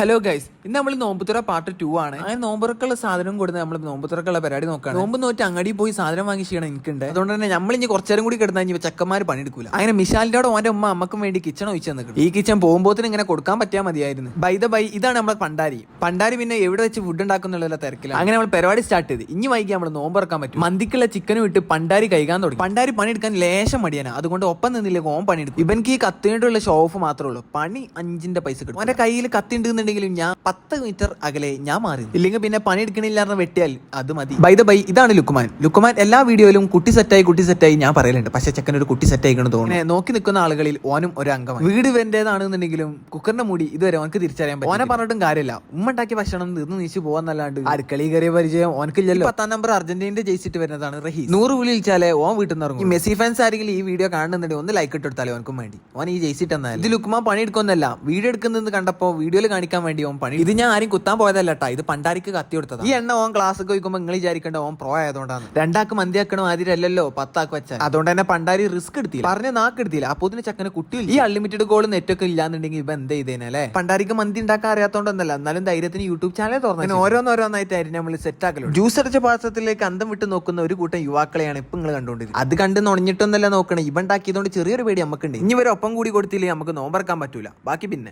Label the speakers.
Speaker 1: Hello guys ഇന്ന് നമ്മൾ നോമ്പുതുറ part two ആണ്. അങ്ങനെ നോമ്പുറക്കുള്ള സാധനം കൊടുത്ത് നമ്മൾ നോമ്പുതുറക്കുള്ള പരിപാടി നോക്കാം നോമ്പ് നോറ്റ് അങ്ങടി പോയി സാധനം വാങ്ങി ചെയ്യണം എനിക്കുണ്ട്. അതുകൊണ്ട് തന്നെ നമ്മൾ ഇനി കുറച്ചേരം കൂടി കിടന്നാൽ ഇനി ചെക്കന്മാർ പണിയെടുക്കൂല. അങ്ങനെ മിഷാലിന്റെ ഓന്റെ ഉമ്മ അമ്മക്കും വേണ്ടി കിച്ചൺ ഒഴിച്ചു തന്നിട്ടുണ്ട്. ഈ കിച്ചൺ പോകുമ്പോത്തിന് ഇങ്ങനെ കൊടുക്കാൻ പറ്റിയാൽ മതിയായിരുന്നു. ബൈ ദ ബൈ ഇതാണ് നമ്മളെ പണ്ടാരി. പണ്ടാരി പിന്നെ എവിടെ വെച്ച് ഫുഡ് ഉണ്ടാക്കുന്നുള്ള തിരക്കില്ല അങ്ങനെ നമ്മൾ പരിപാടി സ്റ്റാർട്ട് ചെയ്ത്. ഇനി വൈകി നമ്മൾ നോമ്പറക്കാൻ പറ്റും. മന്തിക്കുള്ള ചിക്കൻ വിട്ട് പണ്ടാരി കൈകാൻ തുടങ്ങി. പണ്ടാരി പണിയെടുക്കാൻ ലേശം മടിയാണ്. അതുകൊണ്ട് ഒപ്പം നിന്നില്ല ഓൻ പണിയെടുക്കും. ഇവൻക്ക് ഈ കത്തിനുള്ള ഷോഫ് മാത്രമേ ഉള്ളൂ. പണി അഞ്ചിന്റെ പൈസ കിട്ടും അവന്റെ കയ്യിൽ കത്തി ഉണ്ടെന്നുണ്ടെങ്കിലും ഞാൻ പത്ത് മീറ്റർ അകലെ ഞാൻ മാറി ഇല്ലെങ്കിൽ പിന്നെ പണി എടുക്കണില്ല എന്ന് വെട്ടിയാൽ അത് മതി. ബൈ ദ ബൈ ഇതാണ് ലുക്കുമാൻ. ലുക്കുമാൻ എല്ലാ വീഡിയോയിലും കുട്ടി സെറ്റായി കുട്ടി സെറ്റായി ഞാൻ പറയലുണ്ട്. പക്ഷെ ചെക്കൻ ഒരു കുട്ടി സെറ്റ് ആയിക്കണം തോന്നുന്നു. നോക്കി നിൽക്കുന്ന ആളുകളിൽ ഓനും ഒരു അംഗമാണ്. വീട് ഇവന്റേതാണെന്നുണ്ടെങ്കിലും കുക്കറിന്റെ മൂടി ഇതുവരെ ഓനക്ക് തിരിച്ചറിയാൻ പറ്റും ഓനെ പറഞ്ഞിട്ടും കാര്യമില്ല. ഉമ്മ ഉണ്ടാക്കിയ ഭക്ഷണം നിന്ന് നീച്ച് പോകാന്നല്ലാണ്ട് അടുക്കളി കയറിയ പരിചയം ഓനക്കില്ലല്ലോ. പത്താം നമ്പർ അർജന്റീനയുടെ ജയിച്ചിട്ട് വരുന്നതാണ് റഹി നൂറ് വിളി വിളിച്ചാലേ ഓൻ വീട്ടിൽ നിന്ന് ഇറങ്ങും മെസ്സി ഫാൻസ് ആരെങ്കിലും ഈ വീഡിയോ കാണുന്നുണ്ടെങ്കിൽ ഒന്ന് ലൈക്ക് ഇട്ടെടുത്താലേ ഓനക്കും വേണ്ടി. ഓൻ ഈ ജയിച്ചിട്ടെന്നാൽ ഇത് ലുക്കുമാ പണി എടുക്കൊന്നല്ല വീഡിയോ എടുക്കുന്നത് കണ്ടപ്പോ വീഡിയോയിൽ കാണിക്കാൻ വേണ്ടി ഓൻ പണി ഇത് ഞാൻ ആരും കുത്താൻ പോയതല്ല കേട്ടാ ഇത് പണ്ടാരിക്ക് കത്തി കൊടുത്തത്. ഈ എണ്ണ ഓൻ ക്ലാസ് ഒക്കെ വയ്ക്കുമ്പോൾ നിങ്ങൾ വിചാരിക്കേണ്ട ഓൻ പ്രോ ആയതുകൊണ്ടാണ്. രണ്ടാക്ക് മന്തിയാക്കണോ ആദ്യമല്ലല്ലോ പത്താക്ക് വെച്ചാൽ അതുകൊണ്ട് തന്നെ പണ്ടാരി റിസ്ക് എടുത്തില്ല. പറഞ്ഞ നാക്ക് എടുത്തില്ല. അപ്പൊ ഇതിന് ചക്കന് കുട്ടിയില്ല. ഈ അൺലിമിറ്റഡ് ഗോൾ നെറ്റ് ഒക്കെ ഇല്ലാന്നുണ്ടെങ്കിൽ ഇപ്പൊ എന്താ ചെയ്തേനല്ലേ പണ്ടാരിക്ക് മന്തി ഉണ്ടാക്കാൻ അറിയാത്തോണ്ടൊന്നല്ല. എന്നാലും ധൈര്യത്തിന് യൂട്യൂബ് ചാനൽ തുറന്നു ഓരോന്നോരോന്നായിട്ടായിരുന്നു നമ്മൾ സെറ്റ് ആക്കലോ ജ്യൂസ് അടച്ച പാത്രത്തിലേക്ക് അന്തം വിട്ട് നോക്കുന്ന ഒരു കൂട്ടം യുവാക്കളെയാണ് ഇപ്പൊ നിങ്ങൾ കണ്ടുകൊണ്ടിരിക്കുന്നത്. അത് കണ്ട് നുണഞ്ഞിട്ടൊന്നല്ല നോക്കണേ. ഇവ ഉണ്ടാക്കിയതുകൊണ്ട് ചെറിയൊരു പേടി നമുക്കുണ്ട് ഇനി ഇവരൊപ്പം ഒപ്പം കൂടി കൊടുത്തില്ലേ നമുക്ക് നോമ്പറക്കാൻ പറ്റൂല. ബാക്കി പിന്നെ.